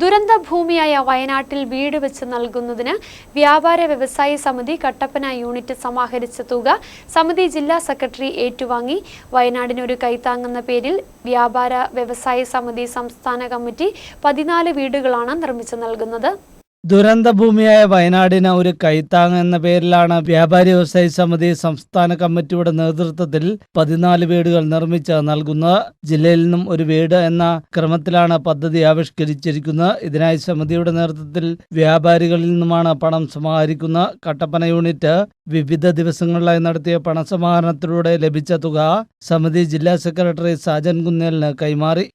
ദുരന്ത ഭൂമിയായ വയനാട്ടിൽ വീട് വെച്ച് നൽകുന്നതിന് വ്യാപാര വ്യവസായ സമിതി കട്ടപ്പന യൂണിറ്റ് സമാഹരിച്ച തുക സമിതി ജില്ലാ സെക്രട്ടറി ഏറ്റുവാങ്ങി. വയനാടിനൊരു കൈത്താങ്ങെന്ന പേരിൽ വ്യാപാര വ്യവസായ സമിതി സംസ്ഥാന കമ്മിറ്റി പതിനാല് വീടുകളാണ് നിർമ്മിച്ചു നൽകുന്നത്. ദുരന്തഭൂമിയായ വയനാടിന് ഒരു കൈത്താങ് എന്ന പേരിലാണ് വ്യാപാരി വ്യവസായി സമിതി സംസ്ഥാന കമ്മിറ്റിയുടെ നേതൃത്വത്തിൽ പതിനാല് വീടുകൾ നിർമ്മിച്ച് നൽകുന്നത്. ജില്ലയിൽ നിന്നും ഒരു വീട് എന്ന ക്രമത്തിലാണ് പദ്ധതി ആവിഷ്കരിച്ചിരിക്കുന്നത്. ഇതിനായി സമിതിയുടെ നേതൃത്വത്തിൽ വ്യാപാരികളിൽ നിന്നുമാണ് പണം സമാഹരിക്കുന്ന കട്ടപ്പന യൂണിറ്റ് വിവിധ ദിവസങ്ങളിലായി നടത്തിയ പണസമാഹരണത്തിലൂടെ ലഭിച്ച തുക സമിതി ജില്ലാ സെക്രട്ടറി സാജൻ കുന്നേലിന് കൈമാറി.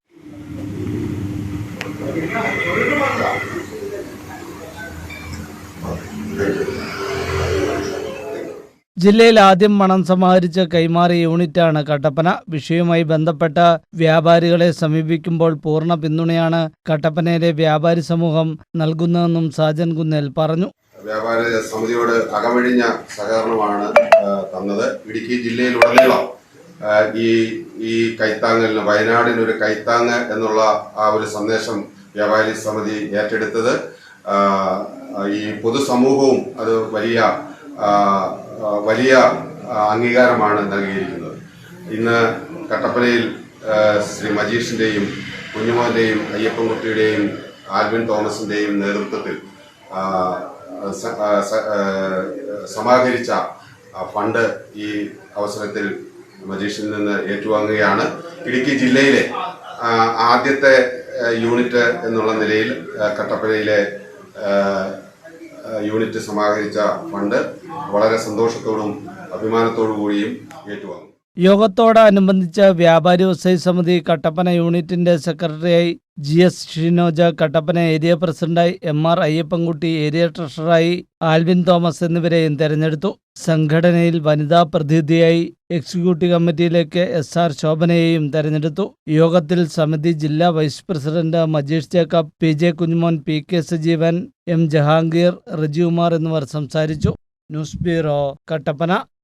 ജില്ലയിൽ ആദ്യം മണം സമാഹരിച്ച കൈമാറിയ യൂണിറ്റാണ് കട്ടപ്പന. വിഷയവുമായി ബന്ധപ്പെട്ട വ്യാപാരികളെ സമീപിക്കുമ്പോൾ പൂർണ പിന്തുണയാണ് കട്ടപ്പനയിലെ വ്യാപാരി സമൂഹം നൽകുന്നതെന്നും സാജൻ കുന്നേൽ പറഞ്ഞു. വ്യാപാരി സമിതിയോട് അകമഴിഞ്ഞ സഹകരണമാണ് തന്നത്. ഇടുക്കി ജില്ലയിലുടനീളം ഈ ഈ കൈത്താങ്ങലിന് വയനാടിന് ഒരു എന്നുള്ള ആ ഒരു സന്ദേശം വ്യാപാരി സമിതി ഏറ്റെടുത്തത്. ഈ പൊതുസമൂഹവും അത് വലിയ വലിയ അംഗീകാരമാണ് നൽകിയിരിക്കുന്നത്. ഇന്ന് കട്ടപ്പനയിൽ ശ്രീ മജീഷിന്റെയും കുഞ്ഞുമോന്റെയും അയ്യപ്പൻകുട്ടിയുടെയും ആൽവിൻ തോമസിന്റെയും നേതൃത്വത്തിൽ സമാഹരിച്ച ഫണ്ട് ഈ അവസരത്തിൽ മജീഷിൽ നിന്ന് ഏറ്റുവാങ്ങുകയാണ്. ഇടുക്കി ജില്ലയിലെ ആദ്യത്തെ യൂണിറ്റ് എന്നുള്ള നിലയിൽ കട്ടപ്പനയിലെ യൂണിറ്റ് സമാഹരിച്ച ഫണ്ട് വളരെ സന്തോഷത്തോടും അഭിമാനത്തോടു കൂടിയും ഏറ്റുവാങ്ങും. യോഗത്തോടനുബന്ധിച്ച് വ്യാപാരി വ്യവസായ സമിതി കട്ടപ്പന യൂണിറ്റിന്റെ സെക്രട്ടറിയായി G S Shinoj Kattappana area പ്രസിഡന്റായി എം ആർ അയ്യപ്പൻകുട്ടി ഏരിയ ട്രഷററായി ആൽവിൻ തോമസ് എന്നിവരെയും തെരഞ്ഞെടുത്തു. സംഘടനയിൽ വനിതാ പ്രതിനിധിയായി എക്സിക്യൂട്ടീവ് കമ്മിറ്റിയിലേക്ക് എസ് ആർ ശോഭനയെയും തെരഞ്ഞെടുത്തു. യോഗത്തിൽ സമിതി ജില്ലാ vice president Majeesh Jacob P J Kunjumon P K Sajeevan M Jahangir Rejikumar എന്നിവർ സംസാരിച്ചു. News bureau Kattappana.